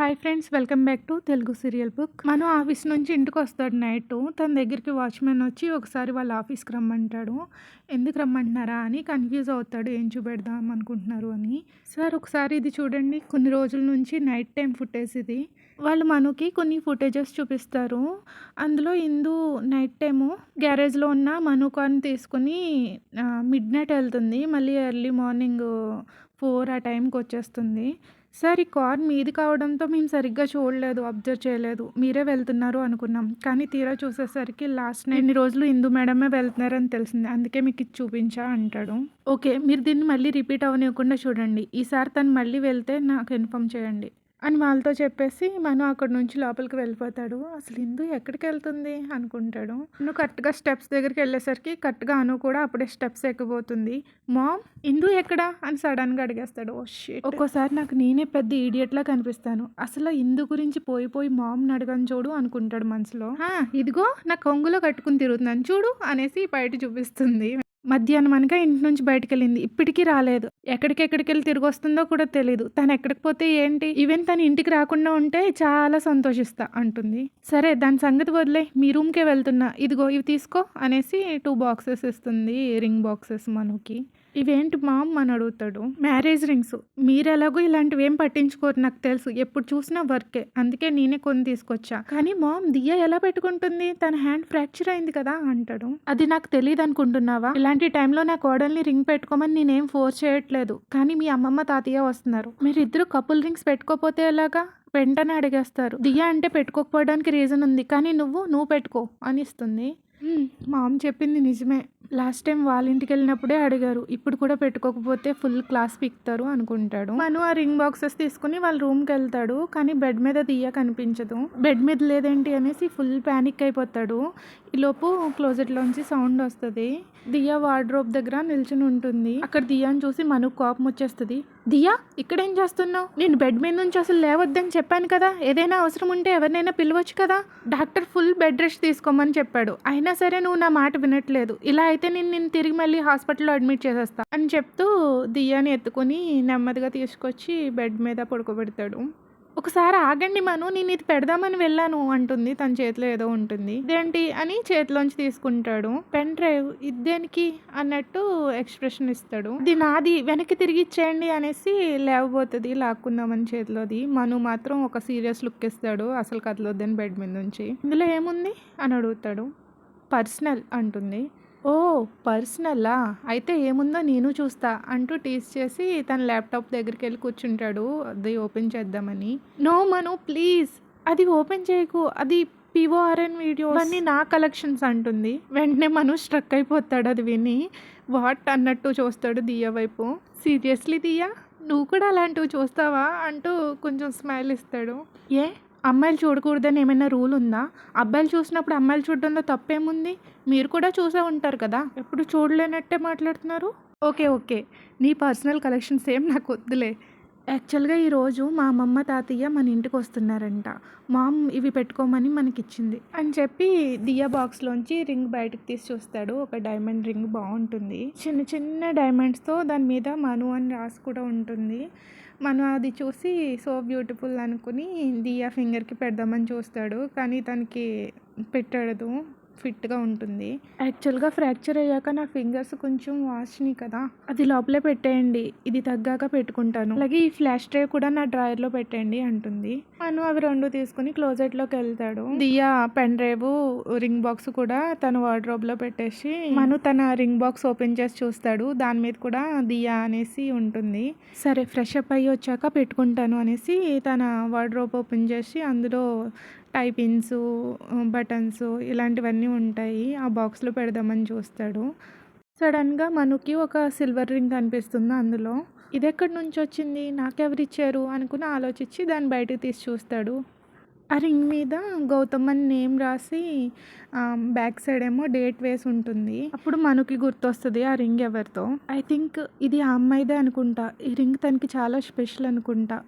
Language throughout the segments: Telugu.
Hi friends welcome back to Telugu serial book మనం ఆఫీస్ నుంచి ఇంటికి వస్తాడు నైట్ తన దగ్గరికి వాచ్మెన్ వచ్చి ఒకసారి వాళ్ళ ఆఫీస్కి రమ్మంటాడు. ఎందుకు రమ్మంటున్నారా? అని కన్ఫ్యూజ్ అవుతాడు. ఏం చూపెడదాం అనుకుంటున్నారు? అని. సార్ ఒకసారి ఇది చూడండి. కొన్ని రోజుల నుంచి నైట్ టైం ఫుటేజ్ ఇది. వాళ్ళు మనకి కొన్ని ఫుటేజెస్ చూపిస్తారు. అందులో ఇందు నైట్ టైము గ్యారేజ్లో ఉన్న మనుకాన్ని తీసుకుని మిడ్ నైట్ వెళ్తుంది. మళ్ళీ ఎర్లీ మార్నింగ్ ఫోర్ ఆ టైంకి వచ్చేస్తుంది. సార్ ఈ కార్ మీది కావడంతో మేము సరిగ్గా చూడలేదు అబ్జర్వ్ చేయలేదు. మీరే వెళ్తున్నారు అనుకున్నాం. కానీ తీరా చూసేసరికి లాస్ట్ ఎన్ని రోజులు ఇందు మేడమే వెళ్తున్నారని తెలిసింది. అందుకే మీకు ఇది చూపించా అంటాడు. ఓకే మీరు దీన్ని మళ్ళీ రిపీట్ అవ్వనివ్వకుండా చూడండి. ఈసారి తను మళ్ళీ వెళ్తే నాకు ఇన్ఫామ్ చేయండి. అని వాళ్ళతో చెప్పేసి మనం అక్కడ నుంచి లోపలికి వెళ్ళిపోతాడు. అసలు ఇందు ఎక్కడికి వెళ్తుంది? అనుకుంటాడు. నువ్వు కరెక్ట్గా స్టెప్స్ దగ్గరికి వెళ్ళేసరికి కరెక్ట్గా అను కూడా అప్పుడే స్టెప్స్ ఎక్కిపోతుంది. మామ్ ఇందు ఎక్కడా? అని సడన్గా అడిగేస్తాడు. ఓ షేట్. ఒక్కోసారి నాకు నేనే పెద్ద ఈడియట్లా కనిపిస్తాను. అసలు ఇందు గురించి పోయి పోయి మామ్ అడగని చూడు అనుకుంటాడు మనసులో. "హా, ఇదిగో నా కొంగులో కట్టుకుని తిరుగుతున్నాను చూడు అనేసి బయట చూపిస్తుంది. మధ్యాహ్నం అనగా ఇంటి నుంచి బయటకు వెళ్ళింది ఇప్పటికీ రాలేదు. ఎక్కడికెక్కడికెళ్ళి తిరిగి వస్తుందో కూడా తెలియదు తను ఎక్కడికి పోతే ఏంటి? ఈవెన్ తను ఇంటికి రాకుండా ఉంటే చాలా సంతోషిస్తా అంటుంది. సరే దాని సంగతి వదిలే. మీ రూమ్కే వెళ్తున్నా. ఇదిగో ఇవి తీసుకో అనేసి టూ బాక్సెస్ ఇస్తుంది. రింగ్ బాక్సెస్ మనకి. ఇవేంటి మామ్ అని అడుగుతాడు. Marriage rings. మీరు ఎలాగో ఇలాంటివి ఏం పట్టించుకోరు నాకు తెలుసు. ఎప్పుడు చూసినా వర్కే. అందుకే నేనే కొని తీసుకొచ్చా. కానీ మామ్ దియ్య ఎలా పెట్టుకుంటుంది? తన హ్యాండ్ ఫ్రాక్చర్ అయింది కదా అంటాడు. అది నాకు తెలియదు అనుకుంటున్నావా? ఇలాంటి టైంలో నా కోడల్ని రింగ్ పెట్టుకోమని నేనేం ఫోర్స్ చేయట్లేదు. కానీ మీ అమ్మమ్మ తాతయ్య వస్తున్నారు. మీరిద్దరు కపుల్ రింగ్స్ పెట్టుకోపోతే ఎలాగా? వెంటనే అడిగేస్తారు. దియ్య అంటే పెట్టుకోకపోవడానికి రీజన్ ఉంది. కానీ నువ్వు నువ్వు పెట్టుకో అని ఇస్తుంది. "మ్మ్, మా అమ్మ చెప్పింది నిజమే. లాస్ట్ టైం వాళ్ళ ఇంటికి వెళ్ళినప్పుడే అడిగారు. ఇప్పుడు కూడా పెట్టుకోకపోతే ఫుల్ క్లాస్ పిక్తారు అనుకుంటాడు. మను ఆ రింగ్ బాక్సెస్ తీసుకుని వాళ్ళ రూమ్కి వెళ్తాడు. కానీ బెడ్ మీద దియ్య కనిపించదు బెడ్ మీద లేదేంటి అనేసి ఫుల్ ప్యానిక్ అయిపోతాడు. ఈలోపు క్లోజెట్లోంచి సౌండ్ వస్తుంది. దియా వార్డ్రోబ్ దగ్గర నిల్చుని ఉంటుంది. అక్కడ దియాని చూసి మను కోపం వచ్చేస్తుంది. దియా ఇక్కడేం చేస్తున్నావు? నేను బెడ్ మీద నుంచి అసలు లేవద్దని చెప్పాను కదా. ఏదైనా అవసరం ఉంటే ఎవరినైనా పిలవచ్చు కదా. డాక్టర్ ఫుల్ బెడ్ రెస్ట్ తీసుకోమని చెప్పాడు. అయినా సరే నువ్వు నా మాట వినట్లేదు. ఇలా అయితే నేను నేను తిరిగి మళ్ళీ హాస్పిటల్లో అడ్మిట్ చేసేస్తా అని చెప్తూ దియాని ఎత్తుకొని నెమ్మదిగా తీసుకొచ్చి బెడ్ మీద పడుకోబెడతాడు. ఒకసారి ఆగండి మను నేను ఇది పెడదామని వెళ్ళాను అంటుంది. తన చేతిలో ఏదో ఉంటుంది. ఇదేంటి? అని చేతిలోంచి తీసుకుంటాడు. పెన్ డ్రైవ్ ఇదేనికి అన్నట్టు ఎక్స్ప్రెషన్ ఇస్తాడు. ఇది నాది వెనక్కి తిరిగి ఇచ్చేయండి అనేసి లేవబోతుంది. లాక్కుందామని చేతిలోది. మను మాత్రం ఒక సీరియస్ లుక్ ఇస్తాడు. అసలు కదలొద్దని బెడ్ మీద నుంచి. ఇందులో ఏముంది? అని అడుగుతాడు. పర్సనల్ అంటుంది. ఓ పర్సనలా? అయితే ఏముందో నేను చూస్తా అంటూ టీస్ చేసి తన ల్యాప్టాప్ దగ్గరికి వెళ్ళి కూర్చుంటాడు. అది ఓపెన్ చేద్దామని. No Manu please. అది ఓపెన్ చేయకు. అది పిఓఆర్ఎన్ వీడియో అన్నీ నా కలెక్షన్స్ అంటుంది. వెంటనే మను స్ట్రక్ అయిపోతాడు అది విని. వాట్ అన్నట్టు చూస్తాడు దియా వైపు. సీరియస్లీ దియా నువ్వు కూడా అలాంటివి చూస్తావా? అంటూ కొంచెం స్మైల్ ఇస్తాడు. ఏ? అమ్మాయిలు చూడకూడదని ఏమైనా రూల్ ఉందా? అబ్బాయిలు చూసినప్పుడు అమ్మాయిలు చూడడంలో తప్పేముంది? మీరు కూడా చూసే ఉంటారు కదా? ఎప్పుడు చూడలేనట్టే మాట్లాడుతున్నారు? Okay okay. నీ పర్సనల్ కలెక్షన్స్ ఏం నాకు వద్దులే. యాక్చువల్గా ఈరోజు మా అమ్మమ్మ తాతయ్య మన ఇంటికి వస్తున్నారంట. మామ్ ఇవి పెట్టుకోమని మనకిచ్చింది. అని చెప్పి దియా బాక్స్లోంచి రింగ్ బయటకు తీసి చూస్తాడు ఒక డైమండ్ రింగ్ బాగుంటుంది. చిన్న చిన్న డైమండ్స్తో దాని మీద మను అని రాసి కూడా ఉంటుంది. మనం అది చూసి సో బ్యూటిఫుల్ అనుకుని దియా ఫింగర్కి పెడదామని చూస్తాడు. కానీ తనకి పెట్టడదు. ఫిట్గా ఉంటుంది. యాక్చువల్గా ఫ్రాక్చర్ అయ్యాక నా ఫింగర్స్ కొంచెం వాసినాయి కదా అది లోపలే పెట్టేయండి. ఇది తగ్గాక పెట్టుకుంటాను. అలాగే ఈ ఫ్లాష్ డ్రైవ్ కూడా నా డ్రాయర్లో పెట్టండి అంటుంది. మనం అవి రెండు తీసుకుని క్లోజెట్లోకి వెళ్తాడు. Diya pen drive ring box కూడా తన వార్డ్రోబ్లో పెట్టేసి మను తన రింగ్ బాక్స్ ఓపెన్ చేసి చూస్తాడు. దాని మీద కూడా దియా అనేసి ఉంటుంది. సరే ఫ్రెష్ అప్ అయ్యి వచ్చాక పెట్టుకుంటాను అనేసి తన వార్డ్రోబ్ ఓపెన్ చేసి అందులో టైపిన్స్ బటన్స్ ఇలాంటివన్నీ ఉంటాయి. ఆ బాక్స్లో పెడదామని చూస్తాడు. సడన్గా మనకి ఒక సిల్వర్ రింగ్ కనిపిస్తుంది అందులో. ఇది ఎక్కడి నుంచి వచ్చింది? నాకెవరు ఇచ్చారు? అనుకుని ఆలోచించి దాన్ని బయటకు తీసి చూస్తాడు. ఆ రింగ్ మీద గౌతమ్ అని నేమ్ రాసి బ్యాక్ సైడ్ ఏమో డేట్ వేసి ఉంటుంది. అప్పుడు మనకి గుర్తొస్తుంది ఆ రింగ్ ఎవరితో ఐ థింక్ ఇది ఆ అమ్మాయిదే అనుకుంటా. ఈ రింగ్ తనకి చాలా స్పెషల్ అనుకుంటా.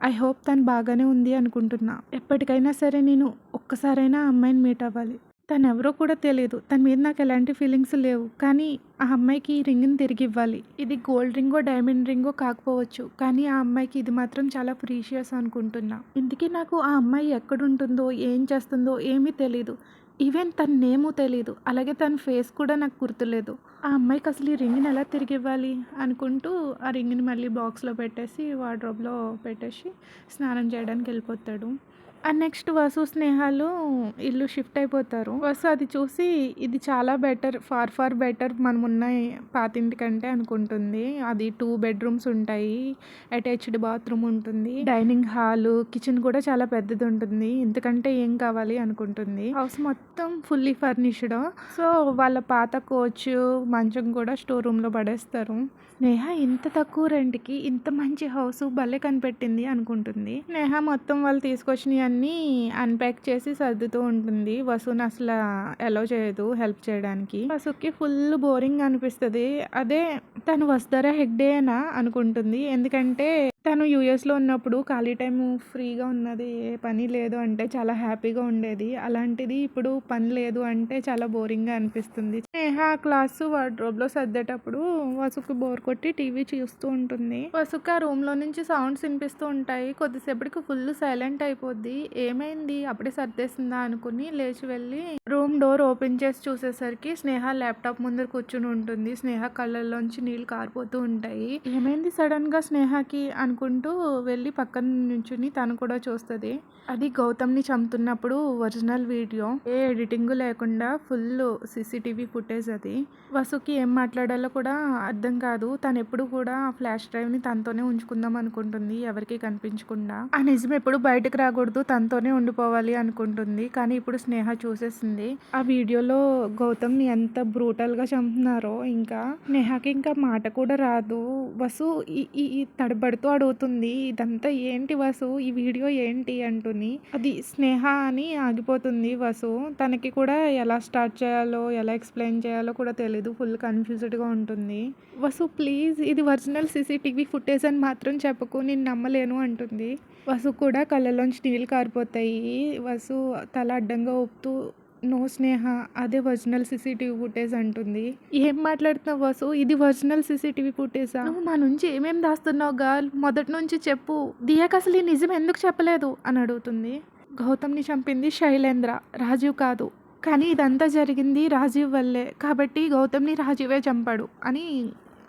ఐ హోప్ తను బాగానే ఉంది అనుకుంటున్నా ఎప్పటికైనా సరే నేను ఒక్కసారైనా ఆ అమ్మాయిని మీట్ అవ్వాలి తను ఎవరో కూడా తెలియదు తన మీద నాకు ఎలాంటి ఫీలింగ్స్ లేవు. కానీ ఆ అమ్మాయికి ఈ రింగ్‌ని తిరిగివ్వాలి. ఇది గోల్డ్ రింగో, డైమండ్ రింగో కాకపోవచ్చు. కానీ ఆ అమ్మాయికి ఇది మాత్రం చాలా ప్రీషియస్ అనుకుంటున్నా. ఇందుకే నాకు ఆ అమ్మాయి ఎక్కడుంటుందో, ఏం చేస్తుందో ఏమీ తెలియదు ఈవెన్ తన నేము తెలీదు. అలాగే తన ఫేస్ కూడా నాకు గుర్తులేదు. ఆ అమ్మాయికి అసలు ఈ రింగ్‌ని ఎలా తిరిగివ్వాలి అనుకుంటూ ఆ రింగ్‌ని మళ్ళీ బాక్స్‌లో పెట్టేసి వార్డ్‌రోబ్‌లో పెట్టేసి స్నానం చేయడానికి వెళ్ళిపోతాడు. అండ్ నెక్స్ట్ వసు, స్నేహాలు ఇల్లు షిఫ్ట్ అయిపోతారు. వసు అది చూసి ఇది చాలా బెటర్. ఫార్ ఫార్ బెటర్ మనమున్న పాతింటి కంటే అనుకుంటుంది. అది టూ బెడ్‌రూమ్స్ ఉంటాయి. అటాచ్డ్ బాత్రూమ్ ఉంటుంది. డైనింగ్ హాలు, కిచెన్ కూడా చాలా పెద్దది ఉంటుంది. ఎందుకంటే ఏం కావాలి అనుకుంటుంది. హౌస్ మొత్తం ఫుల్లీ ఫర్నిష్డ్. సో వాళ్ళ పాత కోచ్, మంచం కూడా స్టోర్ రూమ్‌లో పడేస్తారు. స్నేహ ఇంత తక్కువ రెంట్‌కి ఇంత మంచి హౌస్ భలే కనిపెట్టింది అనుకుంటుంది. స్నేహ మొత్తం వాళ్ళు తీసుకొచ్చినవి అన్నీ అన్‌ప్యాక్ చేసి సర్దుతూ ఉంటుంది. వసుని అసలు అలౌ చేయదు హెల్ప్ చేయడానికి. వసుకి ఫుల్ బోరింగ్ అనిపిస్తది. అదే తను వస్తారా హెగ్డేనా అనుకుంటుంది. ఎందుకంటే తను యూఎస్‌లో ఉన్నప్పుడు ఖాళీ టైము ఫ్రీగా ఉన్నది. ఏ పని లేదు అంటే చాలా హ్యాపీగా ఉండేది. అలాంటిది ఇప్పుడు పని లేదు అంటే చాలా బోరింగ్‌గా అనిపిస్తుంది. స్నేహ క్లాసు వార్డ్‌రోబ్‌లో సర్దేటప్పుడు వసుకు బోర్ కొట్టి టీవీ చూస్తూ ఉంటుంది. వసుకు ఆ రూమ్‌లో నుంచి సౌండ్స్ వినిపిస్తూ ఉంటాయి. కొద్దిసేపటికి ఫుల్ సైలెంట్ అయిపోద్ది. ఏమైంది అప్పుడే సర్దేసిందా అనుకుని లేచి వెళ్ళి రూమ్ డోర్ ఓపెన్ చేసి చూసేసరికి స్నేహ ల్యాప్‌టాప్ ముందర కూర్చుని ఉంటుంది. స్నేహ కళ్ళల్లోంచి నీళ్ళు కారిపోతూ ఉంటాయి. ఏమైంది సడన్‌గా స్నేహకి అనుకుంటూ వెళ్ళి పక్కన నుంచుని తను కూడా చూస్తుంది అది గౌతమ్‌ని చంపుతున్నప్పుడు ఒరిజినల్ వీడియో. ఏ ఎడిటింగ్ లేకుండా ఫుల్ సీసీటీవీ ఫుటేజ్ అది. వసుకి ఏం మాట్లాడాలో కూడా అర్థం కాదు. తనెప్పుడు కూడా ఆ ఫ్లాష్ డ్రైవ్‌ని తనతోనే ఉంచుకుందాం అనుకుంటుంది. ఎవరికీ కనిపించకుండా. ఆ నిజం ఎప్పుడు బయటకు రాకూడదు. తనతోనే ఉండిపోవాలి అనుకుంటుంది. కానీ ఇప్పుడు స్నేహ చూసేసింది. ఆ వీడియోలో గౌతమ్‌ని ఎంత బ్రూటల్‌గా చంపుతున్నారో ఇంకా స్నేహకి ఇంకా మాట కూడా రాదు. వసు ఈ తడబడుతూ ఆడు అడుగుతుంది. ఇదంతా ఏంటి వసు? ఈ వీడియో ఏంటి అంటూని. అది స్నేహ అని ఆగిపోతుంది వసు. తనకి కూడా ఎలా స్టార్ట్ చేయాలో, ఎలా ఎక్స్‌ప్లెయిన్ చేయాలో కూడా తెలీదు. ఫుల్ కన్‌ఫ్యూజ్డ్‌గా ఉంటుంది. వసు ప్లీజ్ ఇది ఒరిజినల్ సీసీటీవీ ఫుటేజ్ అని మాత్రం చెప్పకు. నేను నమ్మలేను అంటుంది. వసు కూడా కళ్ళలోంచి నీళ్ళు కారిపోతాయి. వసు తల అడ్డంగా ఊపుతూ నో స్నేహ అదే ఒరిజినల్ సీసీటీవీ ఫుటేజ్ అంటుంది. ఏం మాట్లాడుతున్నావు వసు? ఇది ఒరిజినల్ సీసీటీవీ ఫుటేజా? నువ్వు మా నుంచి ఏమేం దాస్తున్నావు గర్ల్? మొదటి నుంచి చెప్పు. దియాకి అసలు ఈ నిజం ఎందుకు చెప్పలేదు అని అడుగుతుంది. గౌతమ్‌ని చంపింది శైలేంద్ర. రాజీవ్ కాదు. కానీ ఇదంతా జరిగింది రాజీవ్ వల్లే. కాబట్టి గౌతమ్‌ని రాజీవే చంపాడు అని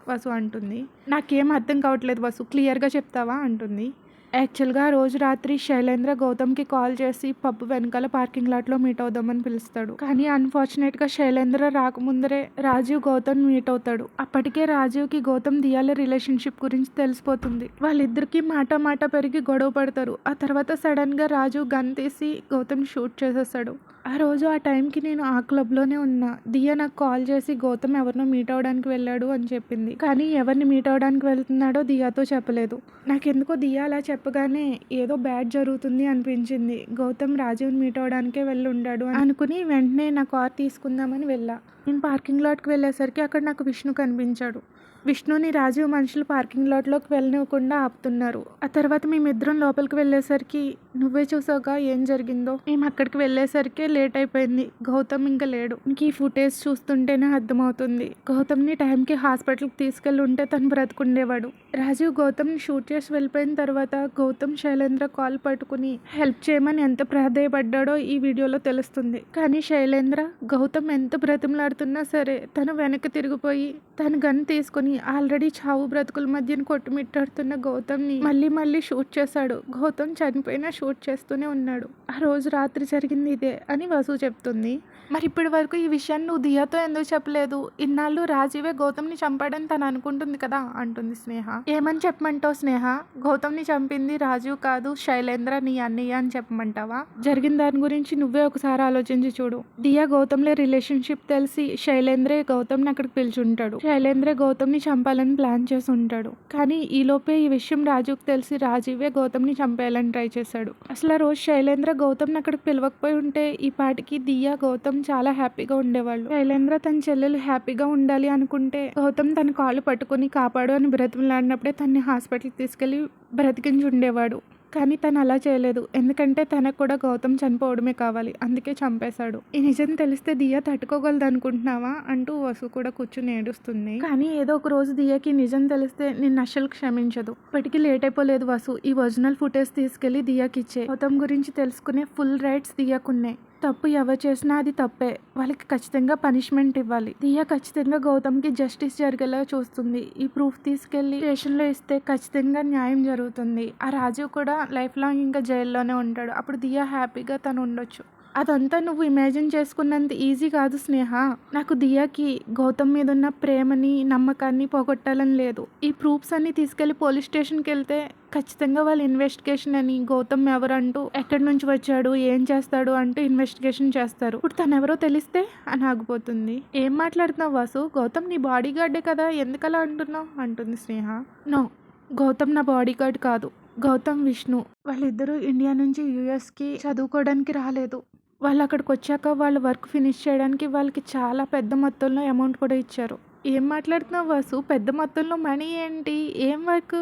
వసు అంటుంది. నాకేం అర్థం కావట్లేదు వసు. క్లియర్‌గా చెప్తావా అంటుంది. యాక్చువల్‌గా రోజు రాత్రి శైలేంద్ర గౌతమ్‌కి కాల్ చేసి పబ్ వెనకాల పార్కింగ్ లాట్‌లో మీట్ అవుదామని పిలుస్తాడు. కానీ అన్‌ఫార్చునేట్‌గా శైలేంద్ర రాకముందరే రాజీవ్ గౌతమ్ మీట్ అవుతాడు. అప్పటికే రాజీవ్‌కి గౌతమ్ దియాల రిలేషన్‌షిప్ గురించి తెలిసిపోతుంది. వాళ్ళిద్దరికీ మాట మాట పెరిగి గొడవ పడతారు. ఆ తర్వాత సడన్‌గా రాజు గన్ తీసి గౌతమ్ షూట్ చేసేస్తాడు. ఆ రోజు ఆ టైంకి నేను ఆ క్లబ్‌లోనే ఉన్నా. దియా నాకు కాల్ చేసి గౌతమ్ ఎవరినో మీట్ అవ్వడానికి వెళ్ళాడు అని చెప్పింది. కానీ ఎవరిని మీట్ అవ్వడానికి వెళ్తున్నాడో దియాతో చెప్పలేదు. నాకెందుకో దియా అలా చెప్పగానే ఏదో బ్యాడ్ జరుగుతుంది అనిపించింది. గౌతమ్ రాజీవ్‌ని మీట్ అవ్వడానికే వెళ్ళి ఉండాడు అనుకుని వెంటనే నా కార్ తీసుకుందామని వెళ్ళా. నేను పార్కింగ్ లాట్‌కి వెళ్ళేసరికి అక్కడ నాకు విష్ణు కనిపించాడు. విష్ణుని రాజీవ్ మనుషులు పార్కింగ్ లాట్‌లోకి వెళ్ళనివ్వకుండా ఆపుతున్నారు. ఆ తర్వాత మేమిద్దరం లోపలికి వెళ్ళేసరికి నువ్వే చూసావుగా ఏం జరిగిందో. మేము అక్కడికి వెళ్ళేసరికే లేట్ అయిపోయింది. గౌతమ్ ఇంకా లేడు. ఇంక ఈ ఫుటేజ్ చూస్తుంటేనే అర్థమవుతుంది. గౌతమ్‌ని టైంకి హాస్పిటల్‌కి తీసుకెళ్ళి ఉంటే తను బ్రతుకుండేవాడు రాజీవ్ గౌతమ్‌ని షూట్ చేసి వెళ్ళిపోయిన తర్వాత గౌతమ్ శైలేంద్ర కాల్ పట్టుకుని హెల్ప్ చేయమని ఎంత ప్రాధేయపడ్డాడో ఈ వీడియోలో తెలుస్తుంది. కానీ శైలేంద్ర గౌతమ్ ఎంత బ్రతిమలాడుతున్నా సరే తను వెనక్కి తిరిగిపోయి తన గన్ తీసుకొని ఆల్రెడీ చావు బ్రతుకుల మధ్యన కొట్టుమిట్టాడుతున్న గౌతమ్‌ని మళ్ళీ మళ్ళీ షూట్ చేశాడు. గౌతమ్ చనిపోయినా షూట్ చేస్తూనే ఉన్నాడు. ఆ రోజు రాత్రి జరిగింది ఇదే అని వసు చెప్తుంది. మరి ఇప్పటి వరకు ఈ విషయాన్ని నువ్వు దియాతో ఎందుకు చెప్పలేదు? ఇన్నాళ్ళు రాజీవే గౌతమ్‌ని చంపాడని తను అనుకుంటుంది కదా అంటుంది స్నేహ. ఏమని చెప్పమంటావు స్నేహ? గౌతమ్‌ని చంపింది రాజీవ్ కాదు శైలేంద్ర నీ అన్నయ్య అని చెప్పమంటావా? జరిగిన దాని గురించి నువ్వే ఒకసారి ఆలోచించి చూడు. దియా గౌతమ్లే రిలేషన్‌షిప్ తెలిసి శైలేంద్రే గౌతమ్‌ని అక్కడికి పిలిచుంటాడు. శైలేంద్రే గౌతమ్‌ని చంపాలని ప్లాన్ చేసి ఉంటాడు. కానీ ఈలోపే ఈ విషయం రాజుకు తెలిసి రాజీవే గౌతమ్‌ని చంపేయాలని ట్రై చేశాడు. అసలు ఆ రోజు శైలేంద్ర గౌతమ్‌ని అక్కడికి పిలవకపోయి ఉంటే ఈ పాటికి దియా గౌతమ్ చాలా హ్యాపీగా ఉండేవాళ్ళు. శైలేంద్ర తన చెల్లెలు హ్యాపీగా ఉండాలి అనుకుంటే గౌతమ్ తన కాలు పట్టుకుని కాపాడు అని బ్రతిమలాడినప్పుడే తన్ని హాస్పిటల్‌కి తీసుకెళ్ళి బ్రతికించి ఉండేవాడు. కానీ తను అలా చేయలేదు. ఎందుకంటే తనకు కూడా గౌతమ్ చనిపోవడమే కావాలి. అందుకే చంపేశాడు. ఈ నిజం తెలిస్తే దియా తట్టుకోగలదు అనుకుంటున్నావా అంటూ వసు కూడా కూర్చుని ఏడుస్తుంది. కానీ ఏదో ఒక రోజు దియాకి నిజం తెలిస్తే నిన్ను అస్సలు క్షమించదు. ఇప్పటికీ లేట్ అయిపోలేదు వసు. ఈ ఒరిజినల్ ఫుటేజ్ తీసుకెళ్ళి దియాకి ఇచ్చే గౌతమ్ గురించి తెలుసుకునే ఫుల్ రైట్స్ దియాకున్నాయి. తప్పు ఎవరు చేసినా అది తప్పే. వాళ్ళకి ఖచ్చితంగా పనిష్మెంట్ ఇవ్వాలి. దియా ఖచ్చితంగా గౌతమ్కి జస్టిస్ జరిగేలా చూస్తుంది. ఈ ప్రూఫ్ తీసుకెళ్ళి స్టేషన్లో ఇస్తే ఖచ్చితంగా న్యాయం జరుగుతుంది. ఆ రాజు కూడా లైఫ్ లాంగ్ ఇంకా జైల్లోనే ఉంటాడు. అప్పుడు దియా హ్యాపీగా తను ఉండొచ్చు. అదంతా నువ్వు ఇమాజిన్ చేసుకున్నంత ఈజీ కాదు స్నేహ. నాకు దియాకి గౌతమ్ మీద ఉన్న ప్రేమని నమ్మకాన్ని పోగొట్టాలని లేదు. ఈ ప్రూఫ్స్ అన్ని తీసుకెళ్ళి పోలీస్ స్టేషన్కి వెళ్తే ఖచ్చితంగా వాళ్ళు ఇన్వెస్టిగేషన్ అని గౌతమ్ ఎవరంటూ ఎక్కడి నుంచి వచ్చాడు ఏం చేస్తాడు అంటూ ఇన్వెస్టిగేషన్ చేస్తారు. ఇప్పుడు తనెవరో ఎవరో తెలిస్తే అని ఆగిపోతుంది. ఏం మాట్లాడుతున్నావు వాసు? గౌతమ్ నీ బాడీ గార్డే కదా ఎందుకలా అంటున్నావు? అంటుంది స్నేహ. నో గౌతమ్ నా బాడీ గార్డ్ కాదు. గౌతమ్ విష్ణు వాళ్ళిద్దరూ ఇండియా నుంచి యుఎస్కి చదువుకోవడానికి రాలేదు. వాళ్ళు అక్కడికి వచ్చాక వాళ్ళ వర్క్ ఫినిష్ చేయడానికి వాళ్ళకి చాలా పెద్ద మొత్తంలో అమౌంట్ కూడా ఇచ్చారు. ఏం మాట్లాడుతున్నావు వాసు? పెద్ద మొత్తంలో మనీ ఏంటి? ఏం వర్క్?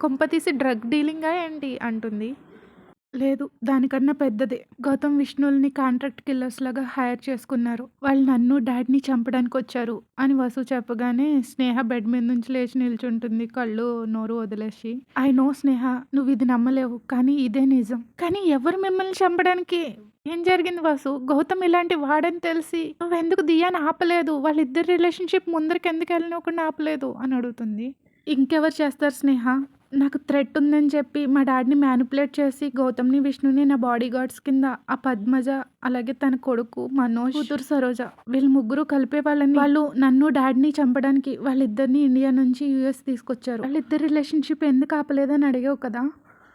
కొంపతీసి డ్రగ్ డీలింగా ఏంటి? అంటుంది. లేదు దానికన్నా పెద్దదే. గౌతమ్ విష్ణుల్ని కాంట్రాక్ట్ కిల్లర్స్ లాగా హైర్ చేసుకున్నారు. వాళ్ళు నన్ను డాడీని చంపడానికి వచ్చారు అని వసు చెప్పగానే స్నేహ బెడ్ మీద నుంచి లేచి నిల్చుంటుంది కళ్ళు నోరు వదిలేసి. ఐ నో స్నేహ నువ్వు ఇది నమ్మలేవు కానీ ఇదే నిజం. కానీ ఎవరు మిమ్మల్ని చంపడానికి? ఏం జరిగింది వాసు? గౌతమ్ ఇలాంటి వాడని తెలిసి నువ్వెందుకు దియాని ఆపలేదు? వాళ్ళిద్దరి రిలేషన్షిప్ ముందరికి ఎందుకు వెళ్ళనివ్వకుండా ఆపలేదు? అని అడుగుతుంది. ఇంకెవరు చేస్తారు స్నేహ? నాకు థ్రెట్ ఉందని చెప్పి మా డాడీని మ్యానిపులేట్ చేసి గౌతమ్ని విష్ణుని నా బాడీ గార్డ్స్ కింద ఆ పద్మజ అలాగే తన కొడుకు మనోజ్ కూతురు సరోజ వీళ్ళు ముగ్గురు కలిపే వాళ్ళని వాళ్ళు నన్ను డాడీని చంపడానికి వాళ్ళిద్దరిని ఇండియా నుంచి యూఎస్ తీసుకొచ్చారు. వాళ్ళిద్దరి రిలేషన్షిప్ ఎందుకు ఆపలేదని అడిగావు కదా?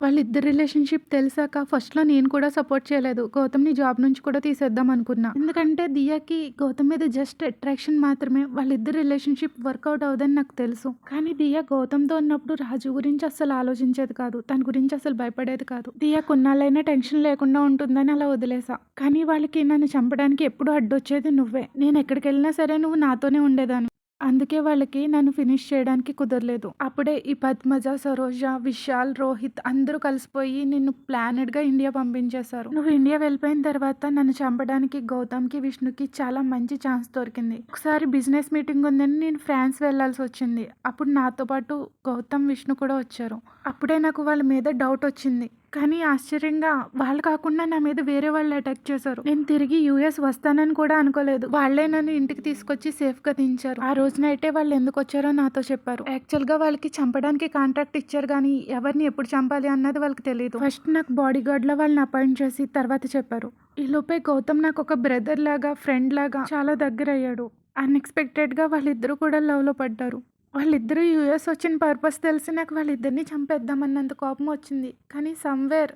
వాళ్ళిద్దరి రిలేషన్షిప్ తెలిసాక ఫస్ట్లో నేను కూడా సపోర్ట్ చేయలేదు. గౌతమ్ని జాబ్ నుంచి కూడా తీసేద్దాం అనుకున్నా. ఎందుకంటే దియాకి గౌతమ్ మీద జస్ట్ అట్రాక్షన్ మాత్రమే వాళ్ళిద్దరి రిలేషన్షిప్ వర్కౌట్ అవ్వదని నాకు తెలుసు. కానీ దియా గౌతమ్తో ఉన్నప్పుడు రాజు గురించి అసలు ఆలోచించేది కాదు. తన గురించి అసలు భయపడేది కాదు. దియా కొన్నాళ్ళైనా టెన్షన్ లేకుండా ఉంటుందని అలా వదిలేసా. కానీ వాళ్ళకి నన్ను చంపడానికి ఎప్పుడు అడ్డొచ్చేది నువ్వే. నేను ఎక్కడికి వెళ్ళినా సరే నువ్వు నాతోనే ఉండేదాన్ని. అందుకే వాళ్ళకి నన్ను ఫినిష్ చేయడానికి కుదరలేదు. అప్పుడే ఈ పద్మజ సరోజ విశాల్ రోహిత్ అందరూ కలిసిపోయి నిన్ను ప్లానెడ్గా ఇండియా పంపించేశారు. నువ్వు ఇండియా వెళ్ళిపోయిన తర్వాత నన్ను చంపడానికి గౌతమ్కి విష్ణుకి చాలా మంచి ఛాన్స్ దొరికింది. ఒకసారి బిజినెస్ మీటింగ్ ఉందని నేను ఫ్రాన్స్ వెళ్ళాల్సి వచ్చింది. అప్పుడు నాతో పాటు గౌతమ్ విష్ణు కూడా వచ్చారు. అప్పుడే నాకు వాళ్ళ మీద డౌట్ వచ్చింది. కానీ ఆశ్చర్యంగా వాళ్ళు కాకుండా నా మీద వేరే వాళ్ళు అటాక్ చేశారు. నేను తిరిగి యూఎస్ వస్తానని కూడా అనుకోలేదు. వాళ్ళే నన్ను ఇంటికి తీసుకొచ్చి సేఫ్గా దించారు. ఆ రోజునైతే వాళ్ళు ఎందుకు వచ్చారో నాతో చెప్పారు. యాక్చువల్గా వాళ్ళకి చంపడానికి కాంట్రాక్ట్ ఇచ్చారు కానీ ఎవరిని ఎప్పుడు చంపాలి అన్నది వాళ్ళకి తెలియదు ఫస్ట్ నాకు బాడీ గార్డ్లో వాళ్ళని అపాయింట్ చేసి తర్వాత చెప్పారు. ఈ లోపే గౌతమ్ నాకు ఒక బ్రదర్ లాగా ఫ్రెండ్ లాగా చాలా దగ్గర అయ్యాడు అన్ఎక్స్పెక్టెడ్గా వాళ్ళిద్దరూ కూడా లవ్లో పడ్డారు. వాళ్ళిద్దరూ యూఎస్ వచ్చిన పర్పస్ తెలిసి నాకు వాళ్ళిద్దరిని చంపేద్దామన్నంత కోపం వచ్చింది. కానీ సమ్వేర్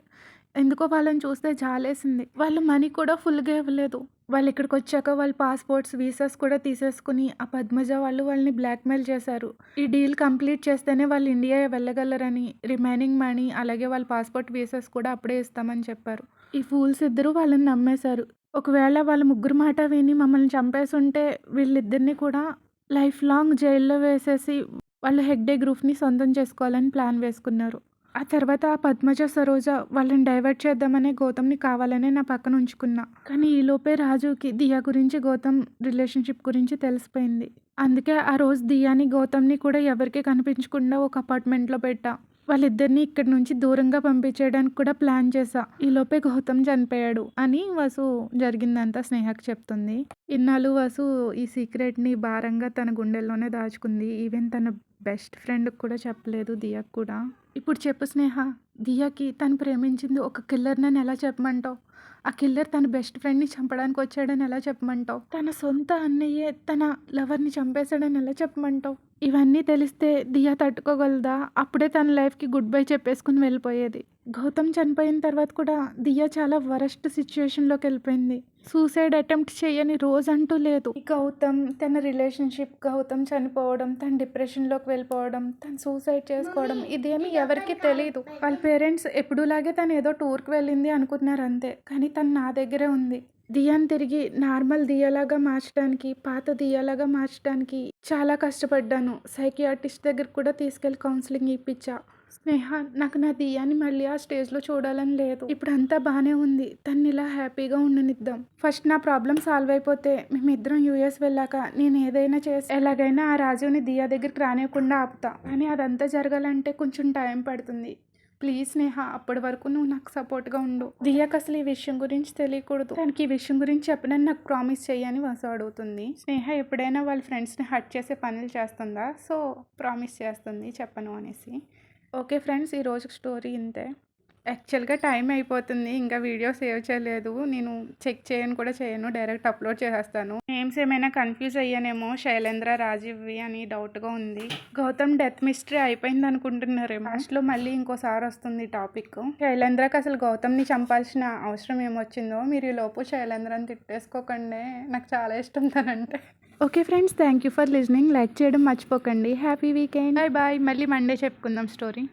ఎందుకో వాళ్ళని చూస్తే జాలేసింది. వాళ్ళు మనీ కూడా ఫుల్గా ఇవ్వలేదు. వాళ్ళు ఇక్కడికి వచ్చాక వాళ్ళ పాస్పోర్ట్స్ వీసాస్ కూడా తీసేసుకుని ఆ పద్మజ వాళ్ళు వాళ్ళని బ్లాక్మెయిల్ చేశారు. ఈ డీల్ కంప్లీట్ చేస్తేనే వాళ్ళు ఇండియా వెళ్ళగలరని రిమైనింగ్ మనీ అలాగే వాళ్ళ పాస్పోర్ట్ వీసాస్ కూడా అప్పుడే ఇస్తామని చెప్పారు. ఈ ఫూల్స్ ఇద్దరు వాళ్ళని నమ్మేశారు. ఒకవేళ వాళ్ళ ముగ్గురు మాట విని మమ్మల్ని చంపేసి ఉంటే వీళ్ళిద్దరిని కూడా లైఫ్ లాంగ్ జైల్లో వేసేసి వాళ్ళు హెగ్డే గ్రూప్ని సొంతం చేసుకోవాలని ప్లాన్ వేసుకున్నారు. ఆ తర్వాత ఆ పద్మజ సరోజ వాళ్ళని డైవర్ట్ చేద్దామనే గౌతమ్ని కావాలనే నా పక్కన ఉంచుకున్నా. కానీ ఈలోపే రాజుకి దియా గురించి గౌతమ్ రిలేషన్షిప్ గురించి తెలిసిపోయింది. అందుకే ఆ రోజు దియాని గౌతమ్ని కూడా ఎవరికి కనిపించకుండా ఒక అపార్ట్మెంట్లో పెట్టా. వాళ్ళిద్దరిని ఇక్కడి నుంచి దూరంగా పంపించేయడానికి కూడా ప్లాన్ చేశా. ఈలోపే గౌతమ్ చనిపోయాడు అని వసు జరిగిందంతా స్నేహకు చెప్తుంది. ఇన్నాళ్ళు వసు ఈ సీక్రెట్ని భారంగా తన గుండెల్లోనే దాచుకుంది. ఈవెన్ తన బెస్ట్ ఫ్రెండ్కి కూడా చెప్పలేదు దియాకు కూడా. ఇప్పుడు చెప్పు స్నేహ దియాకి తను ప్రేమించింది ఒక కిల్లర్నని ఎలా చెప్పమంటావు? ఆ కిల్లర్ తన బెస్ట్ ఫ్రెండ్ని చంపడానికి వచ్చాడని ఎలా చెప్పమంటావు? తన సొంత అన్నయ్యే తన లవర్ని చంపేశాడని ఎలా చెప్పమంటావు? ఇవన్నీ తెలిస్తే దియా తట్టుకోగలదా? అప్పుడే తన లైఫ్కి గుడ్ బై చెప్పేసుకుని వెళ్ళిపోయేది. గౌతమ్ చనిపోయిన తర్వాత కూడా దియా చాలా వరస్ట్ సిచ్యువేషన్లోకి వెళ్ళిపోయింది. సూసైడ్ అటెంప్ట్ చేయని రోజు అంటూ లేదు గౌతమ్ తన రిలేషన్షిప్ గౌతమ్ చనిపోవడం తన డిప్రెషన్లోకి వెళ్ళిపోవడం తను సూసైడ్ చేసుకోవడం ఇదేమి ఎవరికి తెలియదు వాళ్ళ పేరెంట్స్ ఎప్పుడూలాగే తను ఏదో టూర్కి వెళ్ళింది అనుకున్నారు అంతే. కానీ తను నా దగ్గరే ఉంది. దియాని తిరిగి నార్మల్ దియాలాగా మార్చడానికి పాత దియాలాగా మార్చడానికి చాలా కష్టపడ్డాను. సైకియాటిస్ట్ దగ్గర కూడా తీసుకెళ్ళి కౌన్సిలింగ్ ఇప్పించా. స్నేహ నాకు నా దియాని మళ్ళీ ఆ స్టేజ్లో చూడాలని లేదు. ఇప్పుడు అంతా బాగానే ఉంది. తను ఇలా హ్యాపీగా ఉండనిద్దాం. ఫస్ట్ నా ప్రాబ్లం సాల్వ్ అయిపోతే మేమిద్దరం యూఎస్ వెళ్ళాక నేను ఏదైనా చేసి ఎలాగైనా ఆ రాజుని దియా దగ్గరికి రానివ్వకుండా ఆపుతా. కానీ అదంతా జరగాలంటే కొంచెం టైం పడుతుంది. ప్లీజ్ స్నేహ అప్పటి వరకు నువ్వు నాకు సపోర్ట్గా ఉండు. దియాకి అసలు ఈ విషయం గురించి తెలియకూడదు. దానికి ఈ విషయం గురించి చెప్పనని నాకు ప్రామిస్ చేయని వసు అడుగుతుంది. స్నేహ ఎప్పుడైనా వాళ్ళ ఫ్రెండ్స్ని హర్ట్ చేసే పనులు చేస్తుందా? సో ప్రామిస్ చేస్తుంది చెప్పను అనేసి. ఓకే ఫ్రెండ్స్ ఈ రోజు స్టోరీ ఇంతే. యాక్చువల్గా టైం అయిపోతుంది. ఇంకా వీడియో సేవ్ చేయలేదు. నేను చెక్ చేయను కూడా చేయను. డైరెక్ట్ అప్లోడ్ చేసేస్తాను. నేమ్స్ ఏమైనా కన్ఫ్యూజ్ అయ్యానేమో శైలేంద్ర రాజీవ్వి అని డౌట్గా ఉంది. గౌతమ్ డెత్ మిస్టరీ అయిపోయింది అనుకుంటున్నారేమో. లాస్ట్లో మళ్ళీ ఇంకోసారి వస్తుంది టాపిక్. శైలేంద్రకి అసలు గౌతమ్ని చంపాల్సిన అవసరం ఏమొచ్చిందో మీరు ఈ లోపు శైలేంద్రని తిట్టేసుకోకండి. నాకు చాలా ఇష్టం తనంటే. Okay friends thank you for listening. Like చేయడం మర్చిపోకండి. Happy weekend. Bye bye. మళ్ళీ మండే చెప్పుకుందాం స్టోరీ.